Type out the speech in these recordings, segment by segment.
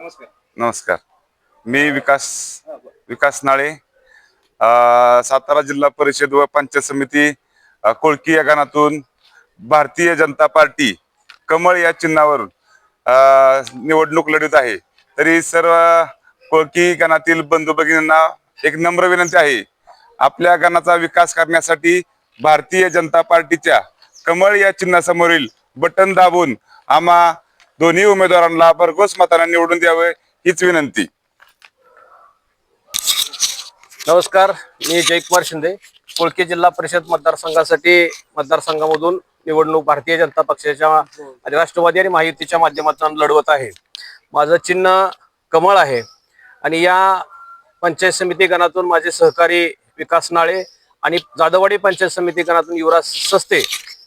नमस्कार. नमस्कार. मी विकास विकास नाळे सातारा जिल्हा परिषद व पंचायत समिती कोळकी या गणातून भारतीय जनता पार्टी कमळ या चिन्हावर निवडणूक लढत आहे. तरी सर्व कोळकी गणातील बंधू भगिनींना एक नम्र विनंती आहे. आपल्या गणाचा विकास करण्यासाठी भारतीय जनता पार्टीच्या कमळ या चिन्हासमोरील बटन दाबून आम्हा दोन्ही उमेदवारांना भरघोस मताने निवडून द्यावे हीच विनंती. नमस्कार मी जयकुमार शिंदे कोळकी जिल्हा परिषद मतदारसंघासाठी मतदारसंघामधून निवडणूक भारतीय जनता पक्षाच्या आणि राष्ट्रवादी आणि महायुतीच्या माध्यमातून लढवत आहे. माझं चिन्ह कमळ आहे आणि या पंचायत समिती गणातून माझे सहकारी विकास नाळे आणि जाधववाडी पंचायत समिती गणातून युवराज सस्ते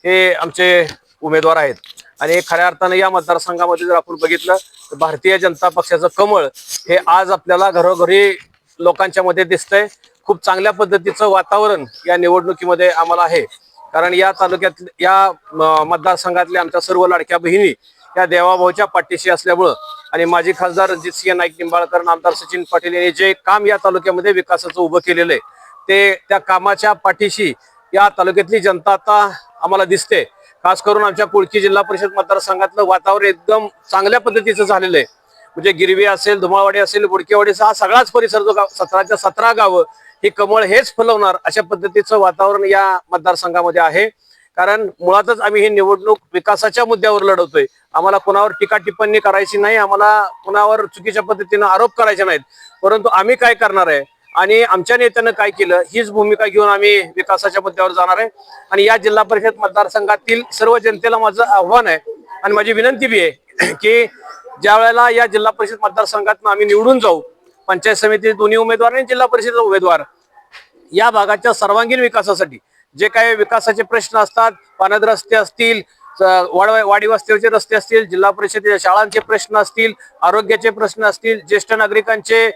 हे आमचे उमेदवार आहेत. आणि खऱ्या अर्थानं या मतदारसंघामध्ये जर आपण बघितलं तर भारतीय जनता पक्षाचं कमळ हे आज आपल्याला घरोघरी लोकांच्या मध्ये दिसतंय. खूप चांगल्या पद्धतीचं वातावरण या निवडणुकीमध्ये आम्हाला आहे. कारण या तालुक्यात या मतदारसंघातल्या आमच्या सर्व लाडक्या बहिणी या देवाभाऊच्या पाठीशी असल्यामुळं आणि माजी खासदार रणजित सिंह नाईक निंबाळकर आमदार सचिन पाटील यांनी जे काम या तालुक्यामध्ये विकासाचं उभं केलेलं आहे ते त्या कामाच्या पाठीशी या तालुक्यातली जनता आता आम्हाला दिसते. खास करून आमच्या कुळकी जिल्हा परिषद मतदारसंघातलं वातावरण एकदम चांगल्या पद्धतीचं झालेलं आहे. म्हणजे गिरवी असेल धुमाळवाडी असेल बुडकेवाडी हा सगळाच परिसर जो गाव सतराच्या सतरा गावं ही कमळ हेच फुलवणार अशा पद्धतीचं वातावरण या मतदारसंघामध्ये आहे. कारण मुळातच आम्ही ही निवडणूक विकासाच्या मुद्द्यावर लढवतोय. आम्हाला कोणावर टीका टिप्पणी करायची नाही आम्हाला कोणावर चुकीच्या पद्धतीनं आरोप करायचे नाहीत. परंतु आम्ही काय करणार आहे? आणि आमच्या नेत्यानं काय केलं हीच भूमिका घेऊन आम्ही विकासाच्या मुद्द्यावर जाणार आहे. आणि या जिल्हा परिषद मतदारसंघातील सर्व जनतेला माझं आव्हान आहे आणि माझी विनंती बी आहे की ज्या वेळेला या जिल्हा परिषद मतदारसंघातून आम्ही निवडून जाऊ पंचायत समिती दोन्ही उमेदवार आणि जिल्हा परिषद उमेदवार या भागाच्या सर्वांगीण विकासासाठी जे काही विकासाचे प्रश्न असतात पाण्यात रस्ते असतील वाड वाडी वस्त्याचे रस्ते असतील जिल्हा परिषदेच्या शाळांचे प्रश्न असतील आरोग्याचे प्रश्न असतील ज्येष्ठ नागरिकांचे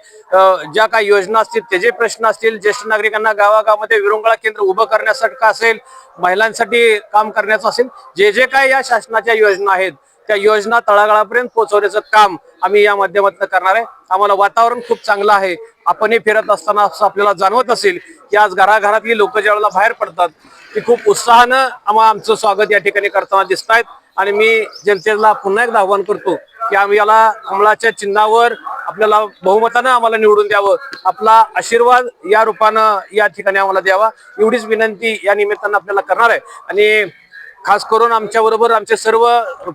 ज्या काही योजना असतील त्याचे प्रश्न असतील ज्येष्ठ नागरिकांना गावागावामध्ये विरंगुळा केंद्र उभं करण्यासाठी का असेल महिलांसाठी काम करण्याचं असेल जे जे काय या शासनाच्या योजना आहेत त्या योजना तळागाळापर्यंत पोहोचवण्याचं काम आम्ही या माध्यमातून करणार आहे. आम्हाला वातावरण खूप चांगलं आहे. आपणही फिरत असताना असं आपल्याला जाणवत असेल की आज घराघरातली लोक ज्या वेळेला बाहेर पडतात ती खूप उत्साहानं आम्हा आमचं स्वागत या ठिकाणी करताना दिसत आहेत आणि मी जनतेला पुन्हा एकदा आव्हान करतो की आम्ही याला कमळाच्या चिन्हावर आपल्याला बहुमतानं आम्हाला निवडून द्यावं. आपला आशीर्वाद या रूपानं या ठिकाणी आम्हाला द्यावा. एवढीच विनंती या निमित्तानं आपल्याला करणार आहे. आणि खास करून आमच्या बरोबर आमचे सर्व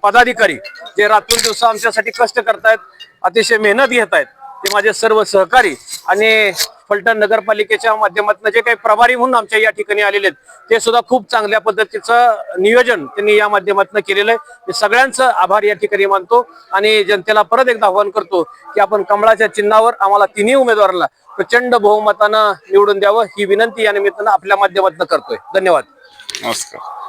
पदाधिकारी जे रात्री दिवसा आमच्यासाठी कष्ट करतायत अतिशय मेहनत घेत आहेत ते माझे सर्व सहकारी आणि फलटण नगरपालिकेच्या माध्यमातून जे काही प्रभारी म्हणून आमच्या या ठिकाणी आलेले आहेत ते सुद्धा खूप चांगल्या पद्धतीचं नियोजन त्यांनी या माध्यमातून केलेलं आहे. मी सगळ्यांचं आभार या ठिकाणी मानतो आणि जनतेला परत एकदा आवाहन करतो की आपण कमळाच्या चिन्हावर आम्हाला तिन्ही उमेदवाराला प्रचंड बहुमतानं निवडून द्यावं ही विनंती या निमित्तानं आपल्या माध्यमातून करतोय. धन्यवाद. नमस्कार.